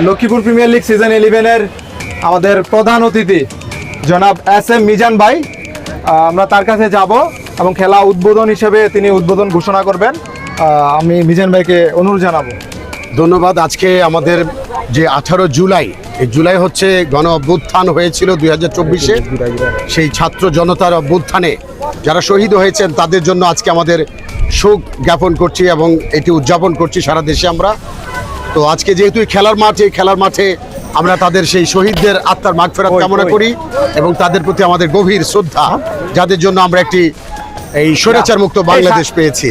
Lakshmipur premier league season ইলেভেনের আমাদের প্রধান অতিথি, জনাব এস এম মিজান ভাই। আমরা তার কাছে যাব এবং খেলা উদ্বোধন হিসেবে তিনি উদ্বোধন ঘোষণা করবেন। আমি মিজান ভাইকে অনুরোধ জানাব। ধন্যবাদ। আজকে আমাদের যে আঠারো জুলাই, এই জুলাই হচ্ছে গণ অভ্যুত্থান হয়েছিল দুই হাজার চব্বিশে। সেই ছাত্র জনতার অভ্যুত্থানে যারা শহীদ হয়েছেন, তাদের জন্য আজকে আমাদের শোক জ্ঞাপন করছি এবং এটি উদযাপন করছি সারা দেশে আমরা। তো আজকে যেহেতু এই খেলার মাঠ এই খেলার মাঠে আমরা তাদের সেই শহীদদের আত্মার মাগফেরাত ওই, কামনা করি এবং তাদের প্রতি আমাদের গভীর শ্রদ্ধা যাদের জন্য আমরা একটি এই স্বৈরাচার মুক্ত বাংলাদেশ পেয়েছি।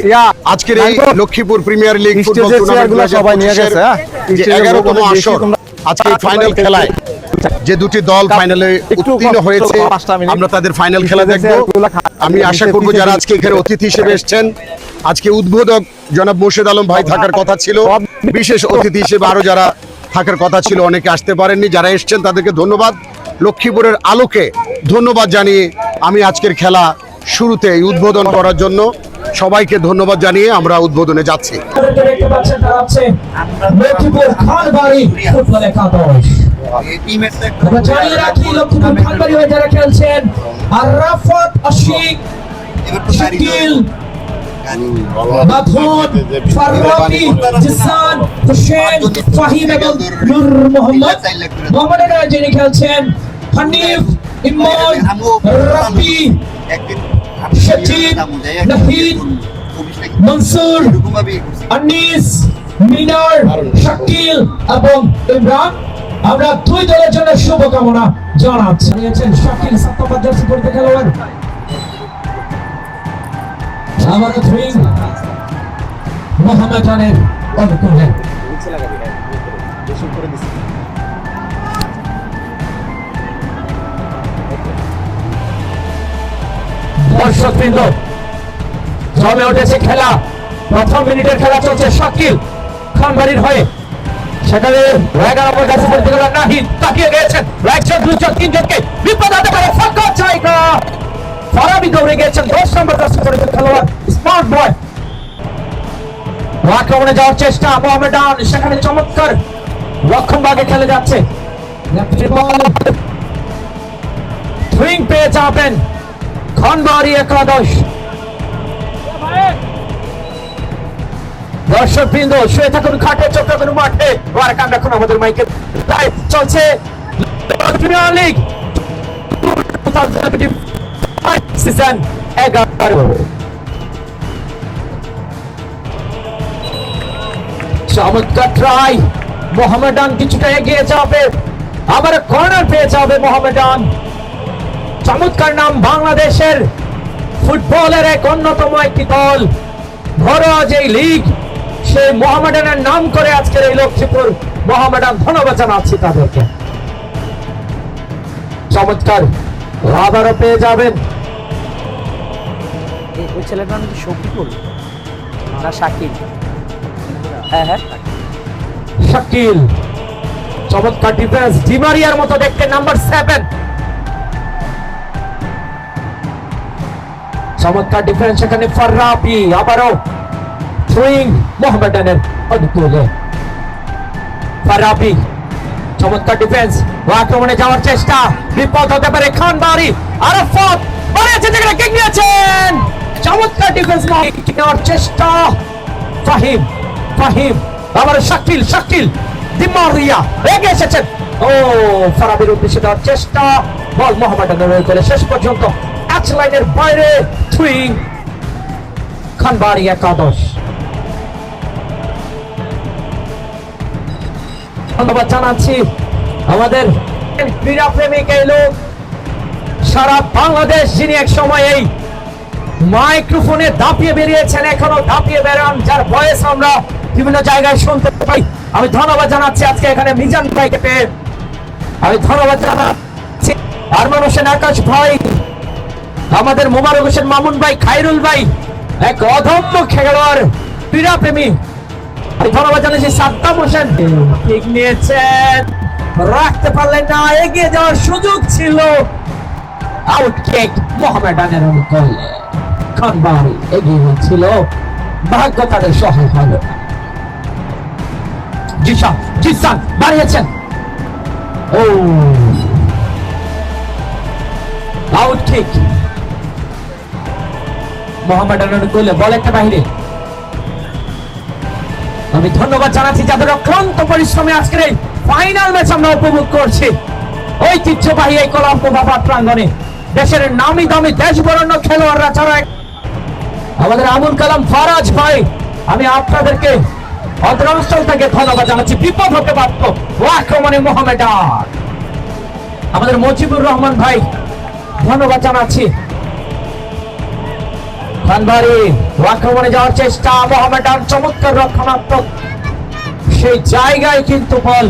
আজকের এই Lakshmipur premier league football tournament সবাই নিয়ে গেছে, হ্যাঁ? যে এগারোতম আসর আজকে ফাইনাল খেলায় যে দুটি দল ফাইনালে উত্তীর্ণ হয়েছে আমরা তাদের ফাইনাল খেলা দেখব। আমি আশা করব যারা আজকে এখানে অতিথি হিসেবে এসেছেন আজকে উদ্বোধক জনাব মোর্শেদ আলম ভাই থাকার কথা ছিল। বিশেষ অতিথি হিসেবে আরও যারা থাকার কথা ছিল, অনেকে আসতে পারেননি। যারা এসছেন, তাদেরকে ধন্যবাদ। লক্ষ্মীপুরের আলোকে ধন্যবাদ জানিয়ে আমি আজকের খেলা শুরুতে উদ্বোধন করার জন্য সবাইকে ধন্যবাদ জানিয়ে আমরা উদ্বোধনে যাচ্ছি। আর আশিক জিসান, হোসেন, ফাহিম এবং নূর মোহাম্মদ যিনি খেলছেন, হানিফ সচিন, নাহিদ, মনসুর, আনিস, মিনার, শাকিল এবং ইমরান। আমরা দুই দলের জন্য শুভকামনা জানাচ্ছি। শাকিল সপ্তম জার্সি পরিতে খেলোয়াড়। আমার থ্রিং মোহামেডানের অনুকূলে দর্শকবৃন্দ, জমে উঠেছে খেলা। প্রথম মিনিটের খেলা চলছে শাকিল খানবাড়ির হয়ে। সেখানে এগারো নম্বর কাছে নাহিদ। তাকিয়ে গিয়েছেন। একজন দুজন তিনজনকে বিপদ হতে পারে। ফরাবি দৌড়ে গিয়েছেন। দশ নম্বর কাছে পড়েছে খেলোয়াড় স্মার্ট বয় আক্রমণে যাওয়ার চেষ্টা মোহামেডান সেখানে চমৎকার রক্ষণ ভাগে খেলে যাচ্ছে। সুইং পেয়ে খনবাড়ি একাদশ। দর্শক বৃন্দ শুয়ে থাকুন খাটে, চোখ রাখুন মাঠে। আর কান রাখুন আমাদের মাইকে তাই চলছে। প্রিমিয়ার লিগ সিজন এগারো। চমৎকার ট্রাই মোহামেডান কিছুটা এগিয়ে যাবে। আবার কর্নার পেয়ে যাবে মোহামেডান। চমৎকার নাম বাংলাদেশের ফুটবলের এক অন্যতম একটি দল। ঘরোয়া যে লিগ সে মোহামেডানের নাম করে আজকের এই লক্ষ্মীপুর মোহামেডান ধন্যবাদ জানাচ্ছি তাদেরকে। চমৎকার। আবারও পেয়ে যাবেন। ওই ছেলেটার নাম কি শফিকুল? না শাকিল। হ্যাঁ হ্যাঁ শাকিল। চমৎকার ডিফেন্স ডিমারিয়ার মতো দেখতে নাম্বার সেভেন চমৎকার ডিফেন্স সেখানে ফাররাবি আবারও থ্রোয়িং মোহামেডানের অনুকূলে চমৎকার ডিফেন্স ও আক্রমণে যাওয়ার চেষ্টা, বিপদ হতে পারে খানবাড়ি আরাফাত বাড়িয়েছে যেখানে নিয়েছেন। চমৎকার ডিফেন্স নেওয়ার চেষ্টা। ফাহিম ফাহিম আবার শাকিল শাকিল, দিমারিয়া, রেগে এসেছেন ও, ফারাবির উদ্দেশ্যে দেওয়ার চেষ্টা। বল মোহামেডানের রয়ে করে শেষ পর্যন্ত টাচ লাইনের বাইরে একাদশ। ধন্যবাদ জানাচ্ছি আমাদের ক্রীড়া প্রেমিক এই লোক। সারা বাংলাদেশ যিনি এক সময় এই মাইক্রোফোনে দাপিয়ে বেরিয়েছেন, এখনও দাপিয়ে বেরান, যার ভয়েস আমরা বিভিন্ন জায়গায় শুনতে পাই। আমি ধন্যবাদ জানাচ্ছি আজকে এখানে মিজান ভাইকে পেয়ে। আমি ধন্যবাদ জানাচ্ছি আরমান হোসেন আকাশ ভাই, আমাদের মোবারক হোসেন মামুন ভাই, খাইরুল ভাই, এক অধম্য খেলোয়াড় ক্রীড়া প্রেমী ধন্যবাদ সাদ্দাম ঠিক নিয়েছেন। রাখতে পারলেন না, এগিয়ে যাওয়ার সুযোগ ছিল। আউট কিক মোহামেডানের অনুকূলে খানবাড়ি এগিয়ে হচ্ছিল ভাগ্য তাদের সহায় হলো। না। জিশা জি পাকিস্তান বাড়িয়েছেন। ও। আউট কিক মোহাম্মদ আনার গোলে বল একটা বাহিরে। আমি ধন্যবাদ জানাচ্ছি যাদের অক্লান্ত পরিশ্রমে আজকের এই ফাইনাল ম্যাচ আমরা উপভোগ করছি। ঐতিহ্যবাহী এই কলাম্বো বাবা প্রাঙ্গণে। দেশের নামি দামি দেশ বরণ্য খেলোয়াড়রা ছাড়া আমাদের আবুল কালাম ফারাজ ভাই, আমি আপনাদেরকে অন্তরাঞ্চল থেকে ধন্যবাদ জানাচ্ছি। বিপদ হতে পারত আক্রমণে মোহামেডান। আমাদের মজিবুর রহমান ভাই, ধন্যবাদ জানাচ্ছি। খানবাড়ি আক্রমণে যাওয়ার চেষ্টা মোহামেডান চমৎকার রক্ষণাত্মক। সেই জায়গায় কিন্তু বল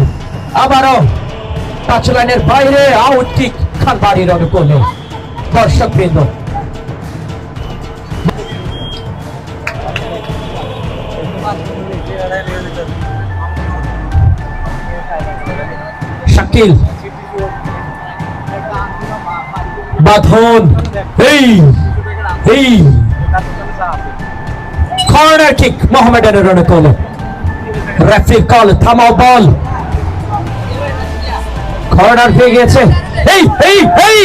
আবারও টাচ লাইনের বাইরে আউট কিক খানবাড়ির অনুকূলে। দর্শক বৃন্দ শাকিল। বাঁধন। এই এই। কর্নার কিক মোহামেডানের অনুকূলে রেফারি কল থামাও বল কর্নার পেয়ে গেছে। এই এই এই!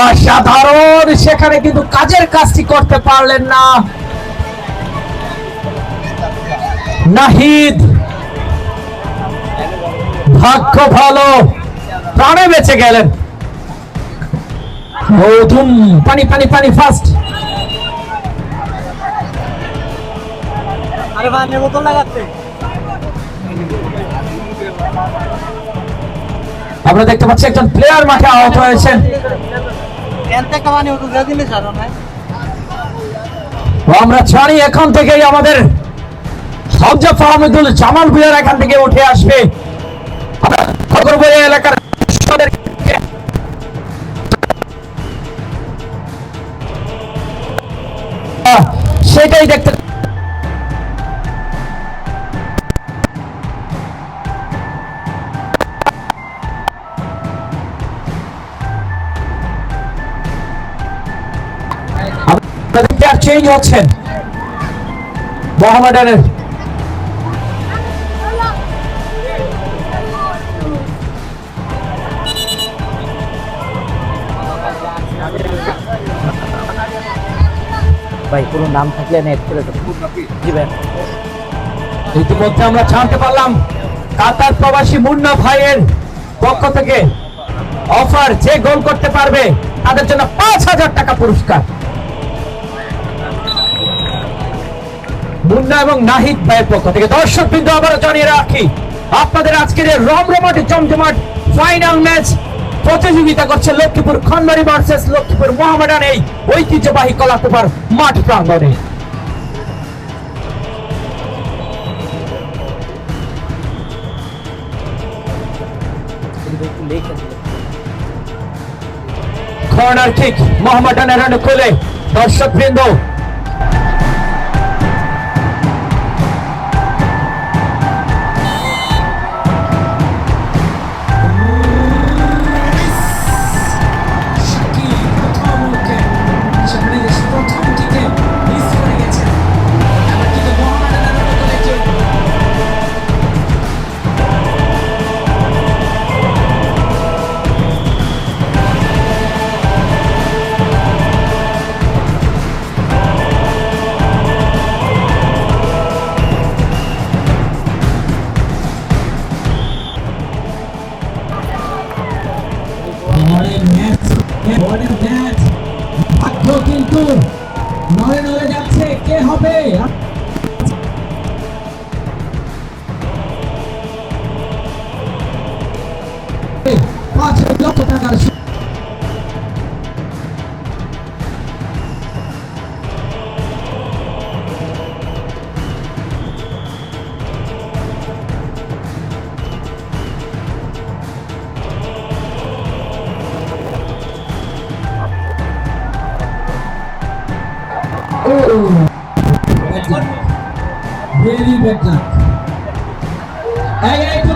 অসাধারণ! সেখানে কিন্তু কাজের কাজটি করতে পারলেন না। নাহিদ। ভাগ্য ভালো। প্রাণে বেঁচে গেলেন। পানি পানি পানি ফাস্ট আরে ভাই বোতল লাগাচ্ছে আমরা দেখতে পাচ্ছি একজন প্লেয়ার মাঠে আহত হয়েছেন। আমরা জানি এখন থেকেই আমাদের জামাল ভুইয়ার এখান থেকে উঠে আসবে। আমরা এলাকার সেটাই দেখতে চেঞ্জ হচ্ছেন মোহামেডানের। ভাই পুরো নাম থাকলে নেট ইতিমধ্যে আমরা জানতে পারলাম, কাতার প্রবাসী মুন্না ভাইয়ের পক্ষ থেকে অফার যে গোল করতে পারবে, তাদের জন্য পাঁচ হাজার টাকা পুরস্কার। মুন্না এবং নাহিদ ভাইয়ের পক্ষ থেকে দর্শক বিন্দু আবারও জানিয়ে রাখি, আপনাদের আজকের রমরমাট জমজমাট ফাইনাল ম্যাচ প্রতিযোগিতা করছে লক্ষ্মীপুর খনবাড়ি ভার্সেস লক্ষ্মীপুর মোহামেডান এই ঐতিহ্যবাহী কলাকুপার মাঠ প্রাঙ্গণে। কর্নার কিক মোহামেডানের অনুকূলে দর্শক বৃন্দ কিন্তু নড়ে নড়ে যাচ্ছে। কে হবে? ভেরি বেটার এই এই